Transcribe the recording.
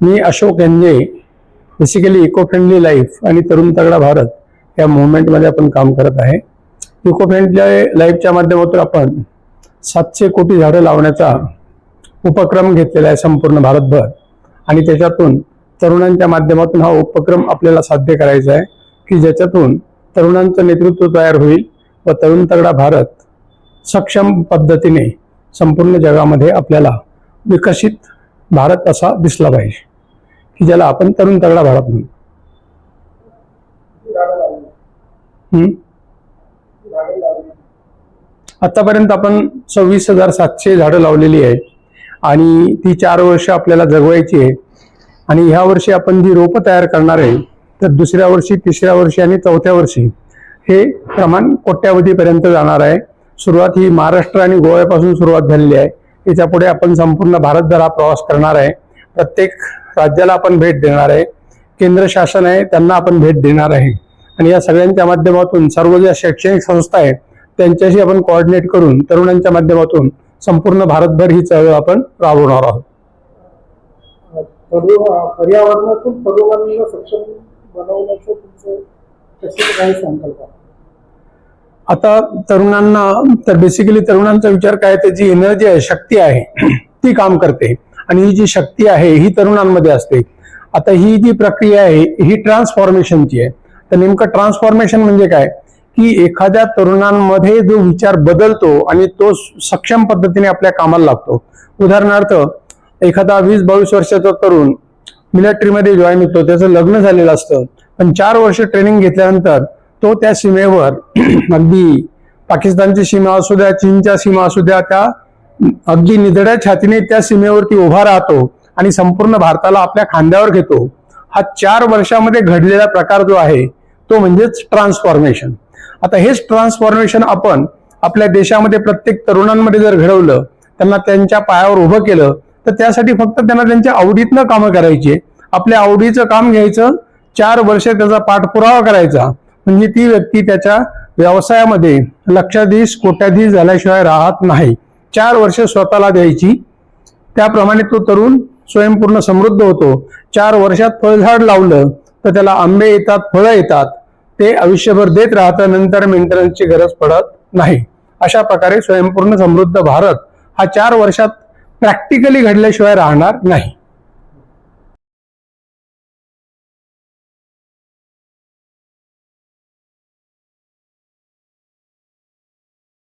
मी अशोक यांजे basically eco friendly life आणि तरुण तगडा भारत या मुवमेंटमध्ये आपण काम करत आहे. इको फ्रेंडली लाईफच्या माध्यमातून आपण सातशे कोटी झाडं लावण्याचा उपक्रम घेतलेला आहे संपूर्ण भारतभर. आणि त्याच्यातून तरुणांच्या माध्यमातून हा उपक्रम आपल्याला साध्य करायचा आहे की ज्याच्यातून तरुणांचं नेतृत्व तयार होईल व तरुण तगडा भारत सक्षम पद्धतीने संपूर्ण जगामध्ये आपल्याला विकसित भारत असा दिसला पाहिजे. की ज्याला आपण तरुण तगडा भारत म्हणू. हम्म? आतापर्यंत आपण सव्वीस हजार सातशे झाडं लावलेली आहे आणि ती चार वर्ष आपल्याला जगवायची आहे आणि ह्या वर्षी आपण जी रोपं तयार करणार आहे तर दुसऱ्या वर्षी तिसऱ्या वर्षी आणि चौथ्या वर्षी हे प्रमाण कोट्यावधीपर्यंत जाणार आहे. सुरुवात ही महाराष्ट्र आणि गोव्यापासून सुरुवात झालेली आहे. याच्यापुढे आपण संपूर्ण भारतभर हा प्रवास करणार आहे. प्रत्येक राज्याला आपण भेट देणार आहे. केंद्र शासन आहे त्यांना आपण भेट देणार आहे. आणि या सगळ्यांच्या माध्यमातून सर्व ज्या शैक्षणिक संस्था आहेत त्यांच्याशी आपण कोऑर्डिनेट करून तरुणांच्या माध्यमातून संपूर्ण भारतभर ही चळवळ आपण राबवणार आहोत. पर्यावरणातून तरुणांना सक्षम बनवण्याचं तुमचं? आता तरुणांना तर बेसिकली तरुणांचा विचार काय तर जी एनर्जी आहे शक्ती आहे ती काम करते. आणि ही जी शक्ती आहे ही तरुणांमध्ये असते. आता ही जी प्रक्रिया आहे ही ट्रान्सफॉर्मेशनची आहे. तर नेमकं ट्रान्सफॉर्मेशन म्हणजे काय? की एखाद्या तरुणांमध्ये जो विचार बदलतो आणि तो सक्षम पद्धतीने आपल्या कामाला लागतो. उदाहरणार्थ एखादा वीस बावीस वर्षाचा तरुण मिलिटरीमध्ये जॉईन होतो त्याचं लग्न झालेलं असतं. पण चार वर्ष ट्रेनिंग घेतल्यानंतर तो त्या सीमेवर अगदी पाकिस्तानची सीमा असू द्या चीनच्या सीमा असू द्या त्या अगदी निधड्या छातीने त्या सीमेवरती उभा राहतो आणि संपूर्ण भारताला आपल्या खांद्यावर घेतो. हा चार वर्षामध्ये घडलेला प्रकार जो आहे तो म्हणजेच ट्रान्सफॉर्मेशन आता हेच ट्रान्सफॉर्मेशन आपण आपल्या देशामध्ये प्रत्येक तरुणांमध्ये जर घडवलं त्यांना त्यांच्या पायावर उभं केलं तर त्यासाठी फक्त त्यांना त्यांच्या आवडीतनं कामं करायची आपल्या आवडीचं काम घ्यायचं चार वर्ष त्याचा पाठपुरावा करायचा. म्हणजे ती व्यक्ती त्याच्या व्यवसायामध्ये लक्षाधीश कोट्याधीश झाल्याशिवाय राहत नाही. चार वर्ष स्वतःला द्यायची. त्याप्रमाणे तो तरुण स्वयंपूर्ण समृद्ध होतो. चार वर्षात फळझाड लावलं तर त्याला आंबे येतात फळं येतात. ते आयुष्यभर देत राहतं नंतर मेंटेनन्सची गरज पडत नाही. अशा प्रकारे स्वयंपूर्ण समृद्ध भारत हा चार वर्षात प्रॅक्टिकली घडल्याशिवाय राहणार नाही.